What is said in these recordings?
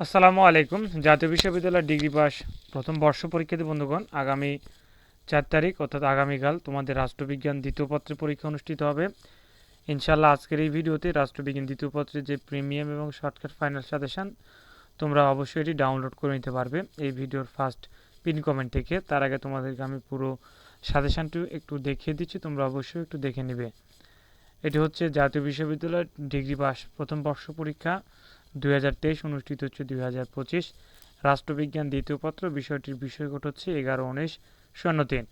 আসসালামু আলাইকুম। জাতীয় বিশ্ববিদ্যালয় ডিগ্রি পাস প্রথম বর্ষ পরীক্ষার্থী বন্ধুগণ, আগামী চার তারিখ অর্থাৎ আগামীকাল তোমাদের রাষ্ট্রবিজ্ঞান দ্বিতীয় পত্রের পরীক্ষা অনুষ্ঠিত হবে। ইনশাল্লাহ আজকের এই ভিডিওতে রাষ্ট্রবিজ্ঞান দ্বিতীয় পত্রের যে প্রিমিয়াম এবং শর্টকাট ফাইনাল সাজেশান, তোমরা অবশ্যই এটি ডাউনলোড করে নিতে পারবে। এই ভিডিওর ফার্স্ট পিন কমেন্ট থেকে, তার আগে তোমাদেরকে আমি পুরো সাজেশানটি একটু দেখিয়ে দিচ্ছি, তোমরা অবশ্যই একটু দেখে নেবে। এটি হচ্ছে জাতীয় বিশ্ববিদ্যালয় ডিগ্রি পাস প্রথম বর্ষ পরীক্ষা। দুই হাজার তেইশ অনুষ্ঠিত হচ্ছে দুই হাজার পঁচিশ। রাষ্ট্রবিজ্ঞান দ্বিতীয় পত্র, বিষয়টির বিষয়কট হচ্ছে এগারো উনিশ, শূন্য তিন।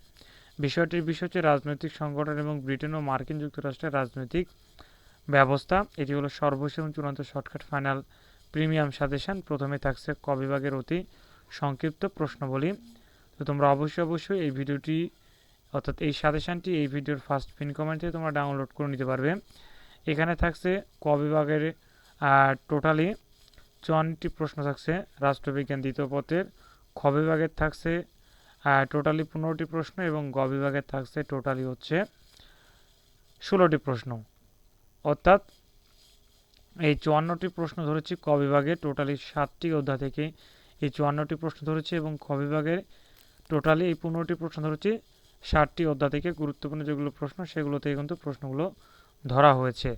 বিষয়টির বিষয় হচ্ছে রাজনৈতিক সংগঠন এবং ব্রিটেন ও মার্কিন যুক্তরাষ্ট্রের রাজনৈতিক ব্যবস্থা। এটি হলো সর্বশেষ এবং চূড়ান্ত শর্টকাট ফাইনাল প্রিমিয়াম সাজেশন। প্রথমে থাকছে ক বিভাগের অতি সংক্ষিপ্ত প্রশ্নবলী। তো তোমরা অবশ্যই অবশ্যই এই ভিডিওটি, অর্থাৎ এই সাজেশনটি, এই ভিডিওর ফার্স্ট পিন কমেন্টে তোমরা ডাউনলোড করে নিতে পারবে। এখানে থাকছে ক বিভাগের টোটালি চুয়ান্নটি প্রশ্ন থাকছে, রাষ্ট্রবিজ্ঞান দ্বিতীয় পত্রের খ বিভাগের থাকছে টোটালি পনেরোটি প্রশ্ন এবং গ বিভাগের থাকছে, টোটালি হচ্ছে ষোলোটি প্রশ্ন। অর্থাৎ এই চুয়ান্নটি প্রশ্ন ধরেছি ক বিভাগে, টোটালি সাতটি অধ্যায় থেকে এই চুয়ান্নটি প্রশ্ন ধরেছি এবং খ বিভাগের টোটালি এই পনেরোটি প্রশ্ন ধরেছি, ষাটটি অধ্যায় থেকে গুরুত্বপূর্ণ যেগুলো প্রশ্ন, সেগুলো থেকে কিন্তু প্রশ্নগুলো ধরা হয়েছে।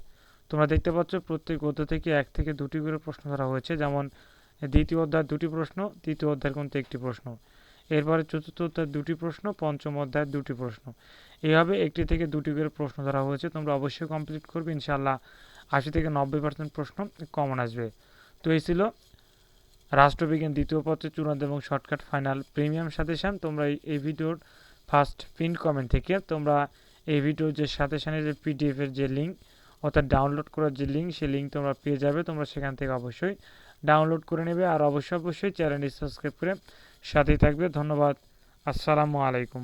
তোমরা দেখতে পাচ্ছ প্রত্যেক অধ্যায় থেকে এক থেকে দুটি করে প্রশ্ন ধরা হয়েছে। যেমন, দ্বিতীয় অধ্যায় দুটি প্রশ্ন, তৃতীয় অধ্যায়ের কিন্তু একটি প্রশ্ন। এরপরে চতুর্থ অধ্যায় দুটি প্রশ্ন, পঞ্চম অধ্যায় দুটি প্রশ্ন। এইভাবে একটি থেকে দুটি করে প্রশ্ন ধরা হয়েছে। তোমরা অবশ্যই কমপ্লিট করবে। ইনশাল্লাহ আশি থেকে নব্বই পার্সেন্ট প্রশ্ন কমন আসবে। তো এই ছিল রাষ্ট্রবিজ্ঞান দ্বিতীয় পত্রের চূড়ান্ত এবং শর্টকাট ফাইনাল প্রিমিয়াম সাজেশান তোমরা এই ভিডিওর ফার্স্ট প্রিন্ট কমেন্ট থেকে তোমরা এই ভিডিওর যে সাজেশানের যে পিডিএফের যে লিঙ্ক অর্থাৎ ডাউনলোড করার যে লিঙ্ক সেই লিঙ্ক তোমরা পেয়ে যাবে। তোমরা সেখান থেকে অবশ্যই ডাউনলোড করে নেবে। আর অবশ্যই অবশ্যই চ্যানেলটি সাবস্ক্রাইব করে সাথেই থাকবে। ধন্যবাদ। আসসালামু আলাইকুম।